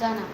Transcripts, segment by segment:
जाना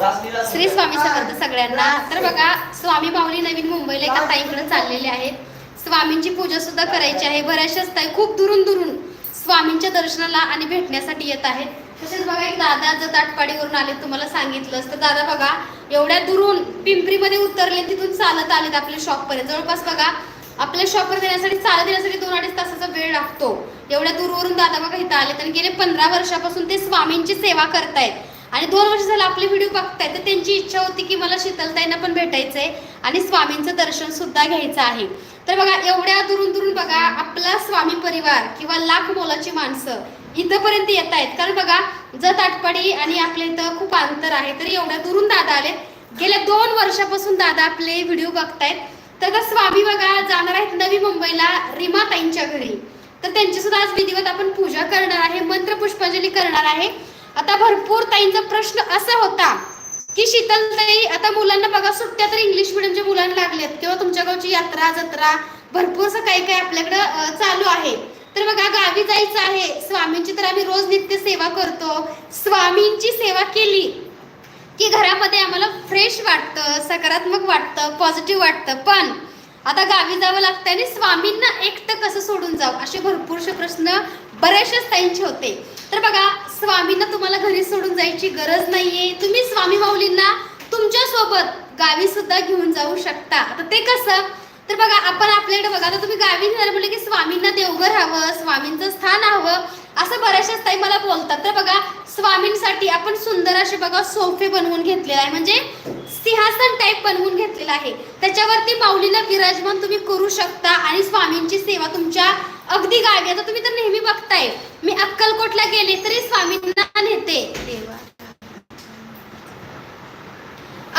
श्री स्वामी समर्थ सगळ्यांना. तर बघा स्वामी माऊली नवीन मुंबईला एका ताईकडे चाललेले आहेत. स्वामींची पूजा सुद्धा करायची आहे. बऱ्याचशाच ताई खूप दुरून दुरून स्वामींच्या दर्शनाला आणि भेटण्यासाठी येत आहेत. तसेच बघा एक दादा जर दाटपाडीवरून आले तुम्हाला सांगितलंस तर दादा बघा एवढ्या दुरून पिंपरीमध्ये उतरले तिथून चालत आलेत आपल्या शॉप जवळपास बघा आपल्या शॉपवर देण्यासाठी चालत येण्यासाठी दोन अडीच तासाचा वेळ लागतो. एवढ्या दूरवरून दादा बघा इथं आलेत आणि गेले पंधरा वर्षापासून ते स्वामींची सेवा करतायत. आणि दोन वर्ष झालं आपले व्हिडिओ बघताय तर त्यांची इच्छा होती की मला शीतलताईंना पण भेटायचंय आणि स्वामींचं दर्शन सुद्धा घ्यायचं आहे. तर बघा एवढ्या दुरून दुरून बघा आपला स्वामी परिवार किंवा लाख मोलाची माणसं इथंपर्यंत येत आहेत. कारण बघा जत आटपाडी आणि आपल्या इथं खूप अंतर आहे. तरी एवढ्या दुरून दादा आलेत. गेल्या दोन वर्षापासून दादा आपले व्हिडिओ बघतायत. तर आता स्वामी बघा जाणार आहेत नवी मुंबईला रीमाताईंच्या घरी. तर त्यांची सुद्धा आज विधिवत आपण पूजा करणार आहे मंत्र पुष्पांजली करणार आहे. आता भरपूर ताईंचा प्रश्न असा होता की शीतलताई आता मुलांना बघा सुट्ट्या तर इंग्लिश मिडियमच्या मुलांना लागल्यात किंवा तुमच्या गावची यात्रा जत्रा भरपूरसं काही काही आपल्याकडं चालू आहे. तर बघा गावी जायचं आहे. स्वामींची तर आम्ही रोज नित्य सेवा करतो. स्वामींची सेवा केली की घरामध्ये आम्हाला फ्रेश वाटतं सकारात्मक वाटतं पॉझिटिव्ह वाटतं. पण आता गावी जावं लागतं आणि स्वामींना एकटं कसं सोडून जाऊ असे भरपूरसे प्रश्न बऱ्याचशाच ताईंचे होते. तर बघा स्वामींना तुम्हाला घरी सोडून जायची गरज नाहीये. तुम्ही स्वामी माऊलींना तुमच्यासोबत गावी सुद्धा घेऊन जाऊ शकता. आता ते कसं? तर बघा आपण आपल्याकडे बघा आता तुम्ही गावी निघाले म्हणले की स्वामींना देवघर हवं स्वामींचं स्थान हवं असं बऱ्याचशाच ताई मला बोलतात. तर बघा स्वामींसाठी आपण सुंदर असे बघा सोफे बनवून घेतलेले आहे. म्हणजे सिंहासन टाईप बनवून घेतलेलं आहे. त्याच्यावरती माऊलीला विराजमान तुम्ही करू शकता आणि स्वामींची सेवा तुमच्या अगदी गावी आता तुम्ही तर नेहमी बघताय. मी अक्कलकोटला गेले तरी स्वामींना नेते. देवा.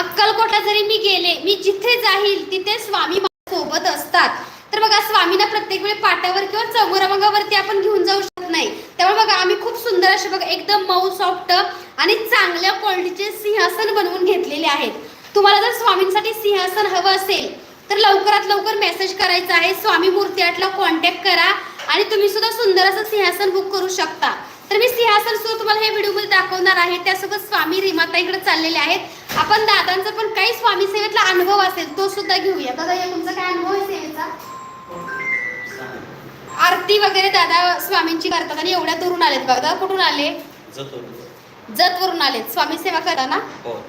अक्कलकोटला जरी मी गेले मी जिथे जाईल तिथे स्वामी माझ्या सोबत असतात. तर बघा स्वामींना प्रत्येक वेळी पाटावर किंवा चौरंगावरती आपण घेऊन जाऊ शकत नाही. त्यामुळे बघा आम्ही खूप सुंदर असे बघा एकदम मऊ सॉफ्ट आणि चांगल्या क्वालिटीचे सिंहासन बनवून घेतलेले आहेत. तुम्हाला जर स्वामींसाठी सिंहासन हवं असेल तर लवकरात लवकर मेसेज करायचा आहे. स्वामी मूर्ती आर्टला कॉन्टॅक्ट करा आणि तुम्ही सुद्धा सुंदर असं सिंहासन बुक करू शकता. तर मी सिंहासन सुद्धा तुम्हाला हे व्हिडिओमध्ये दाखवणार आहे. त्यासोबत स्वामी रीमाताईकडे चाललेले आहेत. आपण दादांचा पण काही स्वामी सेवेतला अनुभव असेल तो सुद्धा घेऊया. दादा या तुमचा काय अनुभव आहे सेवेचा? आरती वगैरे दादा स्वामींची करतात आणि एवढ्या दुरून आलेत बघा. कुठून आले? जातो जत वरून आलेत. स्वामी सेवा करताना? हो.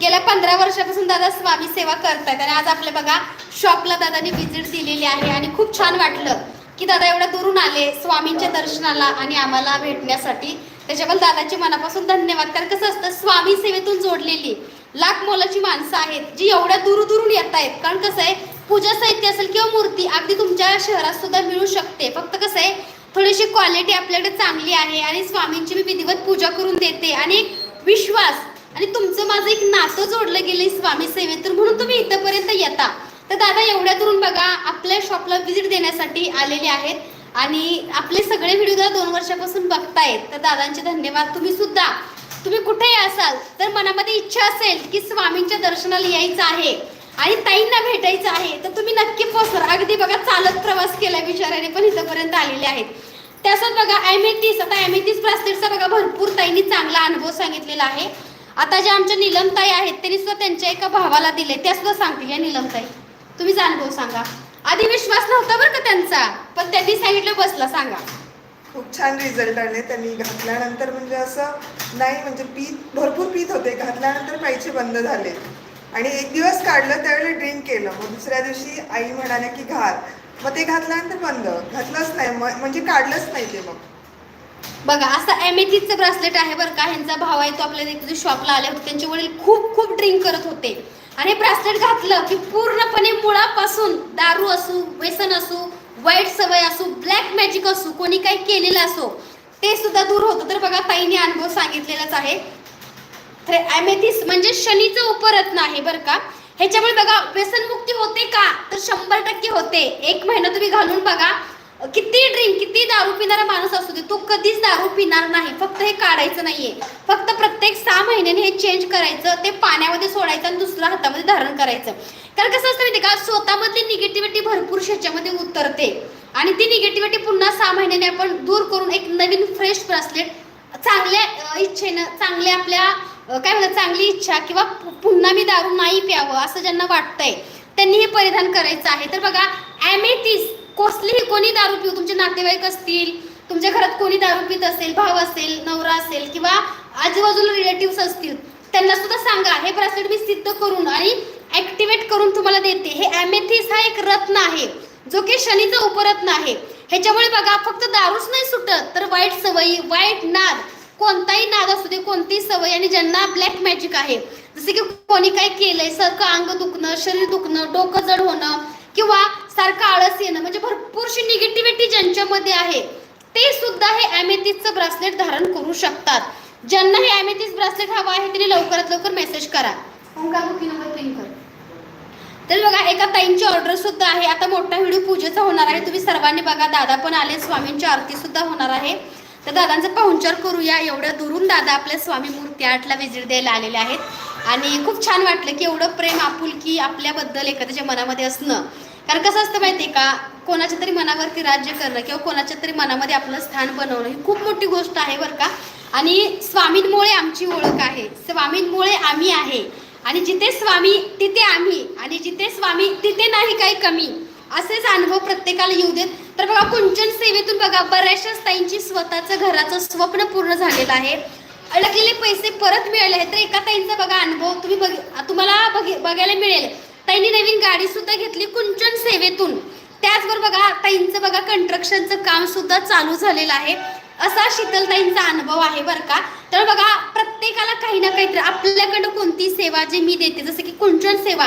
गेल्या पंधरा वर्षापासून दादा स्वामी सेवा करतायत. आणि आज आपल्या बघा शॉपला दादानी व्हिजिट दिलेली आहे. आणि खूप छान वाटलं की दादा एवढ्या दुरून आले स्वामींच्या दर्शनाला आणि आम्हाला भेटण्यासाठी. त्याच्याबद्दल दादाचे मनापासून धन्यवाद. कारण कसं असतं स्वामी सेवेतून जोडलेली लाख मोलाची माणसं आहेत जी एवढ्या दूर दुरून येत आहेत कारण कसं आहे पूजा साहित्य असेल किंवा मूर्ती अगदी तुमच्या शहरात सुद्धा मिळू शकते. फक्त कसं आहे थोडीशी क्वालिटी आपल्याकडे चांगली आहे आणि स्वामींची मी विधिवत पूजा करून देते. आणि विश्वास आणि तुमचं माझं एक नातं जोडलं गेलं स्वामी सेवेतून म्हणून तुम्ही इथंपर्यंत येता. तर दादा एवढ्या दुरून बघा आपल्या शॉपला व्हिजिट देण्यासाठी आलेले आहेत आणि आपले सगळे व्हिडिओ दादा दोन वर्षापासून बघतायत. तर दादांचे धन्यवाद. तुम्ही सुद्धा तुम्ही कुठेही असाल तर मनामध्ये इच्छा असेल की स्वामींच्या दर्शनाला यायचं आहे आणि ताईंना भेटायचं आहे तर तुम्ही नक्की पोहोचणार. अगदी बघा चालत प्रवास केला विचाराने पण इथंपर्यंत आलेले आहेत. त्यासोबत बघा ॲमेथीस आता एम एस ब्रासलेटचा बघा भरपूर ताईंनी चांगला अनुभव सांगितलेला आहे. आता ज्या आमच्या निलमताई आहेत त्यांनी सुद्धा त्यांच्या एका भावाला दिले. त्या सुद्धा सांगतील या निलमताई तुम्हीच अनुभव सांगा. आधी विश्वास नव्हता बरं का त्यांचा पण त्यांनी सांगितलं बसला सांगा. खूप छान रिझल्ट आले त्यांनी. घातल्यानंतर म्हणजे असं नाही म्हणजे पीत भरपूर पीत होते. घातल्यानंतर पाहिजे बंद झाले. आणि एक दिवस काढलं त्यावेळेला ड्रिंक केलं. मग दुसऱ्या दिवशी आई म्हणाल्या की घाल. मग ते घातल्यानंतर बंद. घातलंच नाही. म- म्हणजे काढलंच नाही ते मग. बघा असं एमेथीचं ब्रासलेट आहे बरं का ह्यांचा भाव आहे तो आपल्या इथे शॉपला आले होते. त्यांचे वडील खूप खूप ड्रिंक करत होते. आणि ब्रासलेट घातलं की पूर्णपणे मुळापासून दारू असू व्यसन असू वाईट सवय असू ब्लॅक मॅजिक असू कोणी काही केलेलं असो ते सुद्धा दूर होतं. तर बघा ताईने अनुभव सांगितलेलाच आहे. तर ॲमेथिस म्हणजे शनीचं उपरत्न आहे बरं का. ह्याच्यामुळे बघा व्यसनमुक्ती होते का? तर शंभर टक्के होते. एक महिना तुम्ही घालून बघा. किती ड्रिंक किती दारू पिणारा माणूस असू दे तो कधीच दारू पिणार नाही. फक्त हे काढायचं नाहीये. फक्त प्रत्येक सहा महिन्याने हे चेंज करायचं ते पाण्यामध्ये सोडायचं आणि दुसऱ्या हातामध्ये धारण करायचं. कारण कसं असतं माहिती का? स्वतःमधली निगेटिव्हिटी भरपूर ह्याच्यामध्ये उतरते. आणि ती निगेटिव्हिटी पुन्हा सहा महिन्याने आपण दूर करून एक नवीन फ्रेश ब्रासलेट चांगल्या इच्छेनं चांगल्या आपल्या काय म्हणतात चांगली इच्छा किंवा पुन्हा मी दारू नाही प्यावं असं ज्यांना वाटतंय त्यांनी हे परिधान करायचं आहे. तर बघा ॲमेथिस कसलीही कोणी दारू पिऊ तुमचे नातेवाईक असतील तुमच्या घरात कोणी दारू पित असेल भाव असेल नवरा असेल किंवा आजूबाजूला रिलेटिव्ह असतील त्यांना सुद्धा सांगा हे ब्रासलेट मी सिद्ध करून आणि ऍक्टिव्हेट करून तुम्हाला देते. हे ॲमेथिस हा एक रत्न आहे जो की शनीचा उपरत्न आहे. ह्याच्यामुळे बघा फक्त दारूच नाही सुटत तर वाईट सवयी वाईट नाद कोणताही नाद असू दे कोणतीही सवय आणि ज्यांना ब्लॅक मॅजिक आहे. जसे की कोणी काय केलंय सारखं अंग दुखणं शरीर दुखणं डोकं जड होणं किंवा सारखं आळस येणं म्हणजे भरपूरशी निगेटिव्हिटी ज्यांच्यामध्ये आहे ते सुद्धा हे ॲमेथिसचं ब्रासलेट धारण करू शकतात. ज्यांना हे ॲमेथिस ब्रासलेट हवं आहे त्यांनी लवकरात लवकर मेसेज करा. नंबर पिन कर. तर बघा एका ताईंची ऑर्डर सुद्धा आहे. आता मोठा व्हिडिओ पूजेचा होणार आहे. तुम्ही सर्वांनी बघा दादा पण आले स्वामींची आरती सुद्धा होणार आहे. तर दादांचा पाहुणचार करूया. एवढ्या दुरून दादा आपल्या स्वामी मूर्ती आठला विजिट द्यायला आलेले आहेत. आणि खूप छान वाटलं की एवढं प्रेम आपुलकी आपल्याबद्दल एखाद्याच्या मनामध्ये असणं. कारण कसं असतं माहिती आहे का? कोणाच्या तरी मनावरती राज्य करणं किंवा कोणाच्या तरी मनामध्ये आपलं स्थान बनवणं ही खूप मोठी गोष्ट आहे बरं का. आणि स्वामींमुळे आमची ओळख आहे. स्वामींमुळे आम्ही आहे. आणि जिथे स्वामी तिथे आम्ही. आणि जिथे स्वामी तिथे नाही काही कमी. असेच अनुभव प्रत्येकाला येऊ देत. तर बघा कुंचन सेवेतून बघा बऱ्याचशा ताईंची स्वतःचं घराचं स्वप्न पूर्ण झालेलं आहे. अडकलेले पैसे परत मिळाले आहेत. तर एका ताईंचा बघा अनुभव तुम्ही बघ तुम्हाला बघ बघायला मिळेल. ताईंनी नवीन गाडी सुद्धा घेतली कुंचन सेवेतून. त्याचबरोबर बघा ताईंचं बघा कंस्ट्रक्शनचं काम सुद्धा चालू झालेलं आहे. असा शीतलताईंचा अनुभव आहे बरं का. तर बघा प्रत्येकाला काही ना काहीतरी आपल्याकडं कोणती सेवा जे मी देते जसं की कुंचन सेवा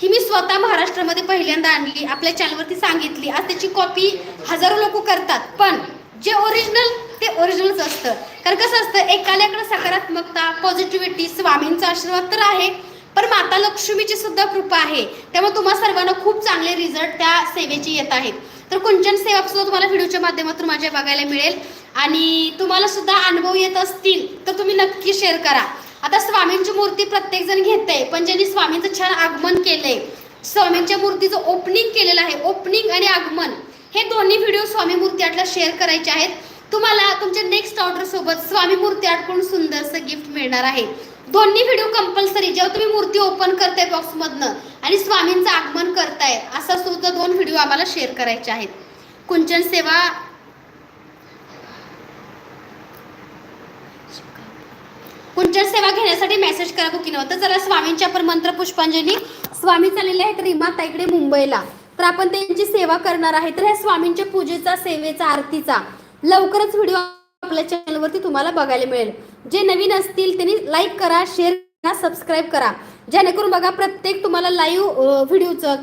ही मी स्वतः महाराष्ट्रामध्ये पहिल्यांदा आणली आपल्या चॅनलवरती सांगितली. आज त्याची कॉपी हजारो लोक करतात पण जे ओरिजिनल ते ओरिजिनलच असतं. कारण कसं असतं एकाल्याकडे सकारात्मकता पॉझिटिव्हिटी स्वामींचा आशीर्वाद तर आहे. पण माता लक्ष्मीची सुद्धा कृपा आहे. त्यामुळे तुम्हा सर्वांना खूप चांगले रिझल्ट त्या सेवेचे येत आहेत. तर कुंचन सेवा सुद्धा तुम्हाला व्हिडिओच्या माध्यमातून माझ्या बघायला मिळेल. आणि तुम्हाला सुद्धा अनुभव येत असतील तर तुम्ही नक्की शेअर करा. आता स्वामींची मूर्ती प्रत्येक जण आहे पण ज्यांनी स्वामींचं छान आगमन केलंय स्वामींच्या मूर्तीचं ओपनिंग केलेलं आहे. ओपनिंग आणि आगमन हे दोन्ही व्हिडिओ स्वामी मूर्ती आर्टला शेअर करायचे आहेत. तुम्हाला तुमच्या नेक्स्ट ऑर्डर सोबत स्वामी मूर्ती आर्टकडून सुंदरसं गिफ्ट मिळणार आहे? दोन्ही व्हिडिओ कंपल्सरी जेव्हा तुम्ही मूर्ती ओपन करताय बॉक्समधनं आणि स्वामींचं आगमन करताय असा सुद्धा दोन व्हिडिओ आम्हाला शेअर करायचे आहेत. कुंचन सेवा कुंचन सेवा घेण्यासाठी मेसेज करा बुकिंग तर चला स्वामींच्या पण मंत्र पुष्पांजली. स्वामी चाललेले आहेत रिमाता इकडे मुंबईला. तर आपण त्यांची सेवा करणार आहे. तर ह्या स्वामींच्या पूजेचा सेवेचा आरतीचा लवकरच व्हिडिओ आपल्या चॅनलवरती तुम्हाला बघायला मिळेल. जे नवीन असतील त्यांनी लाईक करा शेअर करा सबस्क्राईब करा. जेणेकरून बघा प्रत्येक तुम्हाला लाईव्ह व्हिडिओचं किंवा